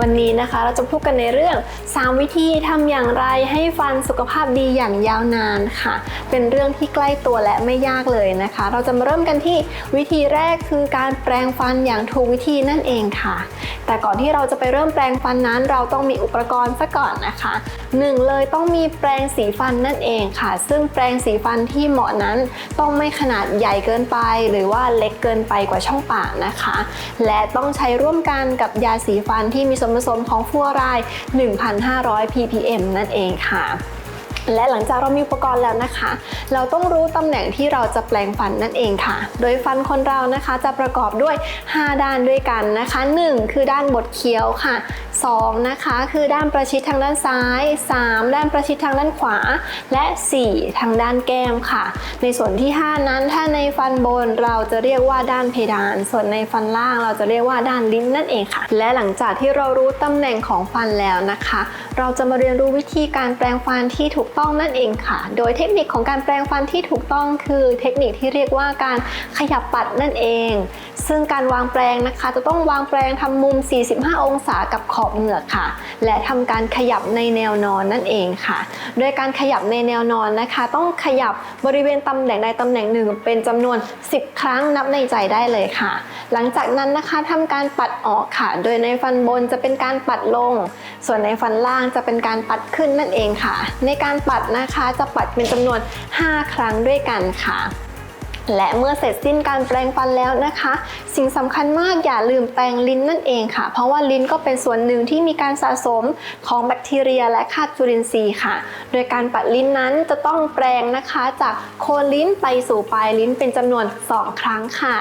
วันนี้นะคะเราจะพูดกันในเรื่อง 3 วิธีทำอย่างไรให้ฟันสุขภาพดีอย่างยาวนานค่ะ เป็นเรื่องที่ใกล้ตัวและไม่ยากเลยนะคะ เราจะมาเริ่มกันที่วิธีแรกคือการแปรงฟันอย่างถูกวิธีนั่นเองค่ะ แต่ก่อนที่เราจะไปเริ่มแปรงฟันนั้น เราต้องมีอุปกรณ์ซะก่อนนะคะหนึ่งเลยต้องมีแปรงสีฟันนั่นเองค่ะ ซึ่งแปรงสีฟันที่เหมาะนั้นต้องไม่ขนาดใหญ่เกินไป หรือว่าเล็กเกินไปกว่าช่องปากนะคะ และต้องใช้ร่วมกันกับยาสีฟันที่มีส่วนผสมของฟลูออไร2,500 ppm นั่นเองค่ะ และหลังจากเรามีอุปกรณ์แล้วนะคะ เราต้องรู้ตำแหน่งที่เราจะแปลงฟันนั่นเองค่ะ โดยฟันคนเรานะคะจะประกอบด้วย 5 ด้านด้วยกันนะคะ 1 คือด้านบดเคี้ยวค่ะ 2 นะคะคือด้านประชิดทางด้านซ้าย 3 ด้านประชิดทางด้านขวา และ 4 ทางด้านแก้มค่ะ ในส่วนที่ 5 นั้นถ้าในฟันบนเราจะเรียกว่าด้านเพดาน ส่วนในฟันล่างเราจะเรียกว่าด้านลิ้นนั่นเองค่ะ และหลังจากที่เรารู้ตำแหน่งของฟันแล้วนะคะ เราจะมาเรียนรู้วิธีการแปลงฟันที่ถูกต้องนั่นเองค่ะ โดยเทคนิคของการแปลงฟันที่ถูกต้องคือเทคนิคที่เรียกว่าการขยับปัดนั่นเอง ซึ่งการวางแปลงนะคะ จะต้องวางแปลงทำมุม 45 องศากับขอบเหงือกค่ะ และทำการขยับในแนวนอนนั่นเองค่ะ โดยการขยับในแนวนอนนะคะ ต้องขยับบริเวณตำแหน่งใดตำแหน่งหนึ่ง เป็นจำนวน 10 ครั้งนับในใจได้เลยค่ะ หลังจากนั้นนะคะทำการปัดออกค่ะ โดยในฟันบนจะเป็นการปัดลง ส่วนในฟันล่างจะเป็นการปัดขึ้นนั่นเองค่ะ ในการปัดนะคะ จะปัดเป็นจำนวน 5 ครั้งด้วยกันค่ะ และเมื่อเสร็จสิ้นการแปรงฟันแล้วนะคะ สิ่งสำคัญมากอย่าลืมแปรงลิ้นนั่นเองค่ะ เพราะว่าลิ้นก็เป็นส่วนหนึ่งที่มีการสะสมของแบคทีเรียและคาบจุลินทรีย์ค่ะ โดยการปัดลิ้นนั้นจะต้องแปรงนะคะ จากโคนลิ้นไปสู่ปลายลิ้นเป็นจำนวน 2 ครั้งค่ะ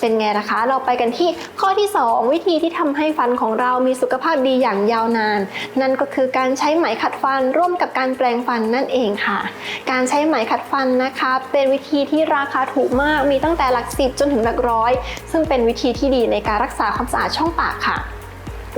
เป็นไงนะคะ เราไปกันที่ข้อที่ 2 วิธีที่ทำให้ฟันของเรามีสุขภาพดีอย่างยาวนาน นั่นก็คือการใช้ไหมขัดฟันร่วมกับการแปรงฟันนั่นเองค่ะ การใช้ไหมขัดฟันนะคะ เป็นวิธีที่ราคาถูกมากมีตั้งแต่หลักสิบจนถึงหลักร้อย ซึ่งเป็นวิธีที่ดีในการรักษาความสะอาดช่องปากค่ะ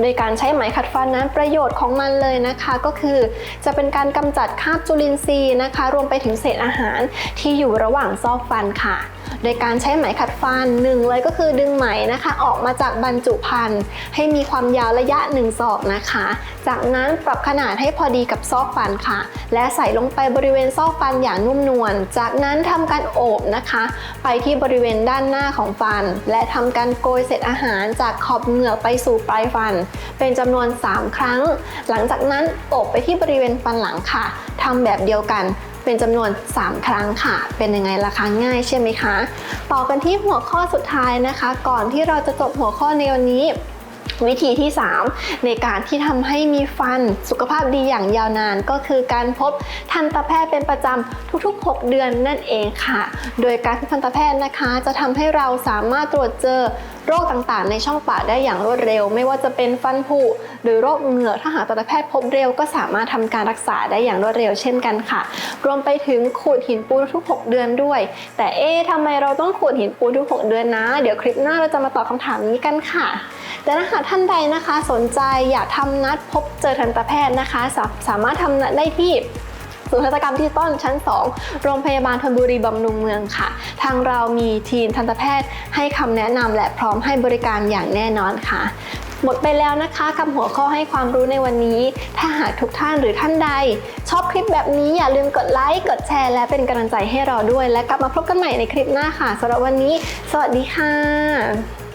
โดยการใช้ไหมขัดฟันนั้นประโยชน์ของมันเลยนะคะก็คือ จะเป็นการกำจัดคราบจุลินทรีย์นะคะ รวมไปถึงเศษอาหารที่อยู่ระหว่างซอกฟันค่ะ โดยการใช้ไหมขัดฟันหนึ่งเลยก็คือดึงไหมนะคะ ออกมาจากบรรจุภัณฑ์ให้มีความยาวระยะ1ศอกนะคะ จากนั้นปรับขนาดให้พอดีกับซอกฟันค่ะ และใส่ลงไปบริเวณซอกฟันอย่างนุ่มนวล จากนั้นทำการโอบนะคะ ไปที่บริเวณด้านหน้าของฟัน และทำการโกยเศษอาหารจากขอบเหงือกไปสู่ปลายฟัน เป็นจำนวน 3 ครั้ง หลังจากนั้นโอบไปที่บริเวณฟันหลังค่ะทำแบบเดียวกัน เป็นจำนวน 3 ครั้งค่ะ เป็นยังไงล่ะคะง่ายใช่ไหมคะ ต่อกันที่หัวข้อสุดท้ายนะคะ ก่อนที่เราจะจบหัวข้อในวันนี้วิธีที่ 3 ในการที่ทำให้มีฟันสุขภาพดีอย่างยาวนานก็คือการพบทันตแพทย์เป็นประจำทุกๆ 6 เดือนนั่นเองค่ะ โดยการพบทันตแพทย์นะคะ จะทำให้เราสามารถตรวจเจอ โรคต่างๆ ในช่องปากได้อย่างรวดเร็ว ไม่ว่าจะเป็นฟันผุหรือโรคเหงือกถ้าหากทันตแพทย์พบเร็วก็สามารถทำการรักษาได้อย่างรวดเร็วเช่นกันค่ะ รวมไปถึงขูดหินปูนทุก 6 เดือนด้วย แต่เอ๊ะทำไมเราต้องขูดหินปูนทุก 6 เดือนนะ เดี๋ยวคลิปหน้าเราจะมาตอบคำถามนี้กันค่ะ แต่ถ้าหากท่านใดนะคะ สนใจอยากทำนัดพบเจอทันตแพทย์นะคะ สาสามารถทำนัดได้ที่ ศูนย์ทันตกรรมดิจิตอลชั้น 2 โรงพยาบาลธนบุรีบำรุงเมืองค่ะ ทางเรามีทีมทันตแพทย์ให้คำแนะนำและพร้อมให้บริการอย่างแน่นอนค่ะ หมดไปแล้วนะคะกับหัวข้อให้ความรู้ในวันนี้ ถ้าหากทุกท่านหรือท่านใด ชอบคลิปแบบนี้อย่าลืมกดไลค์ กดแชร์ และเป็นกำลังใจให้เราด้วย และกลับมาพบกันใหม่ในคลิปหน้าค่ะสำหรับวันนี้ สวัสดีค่ะ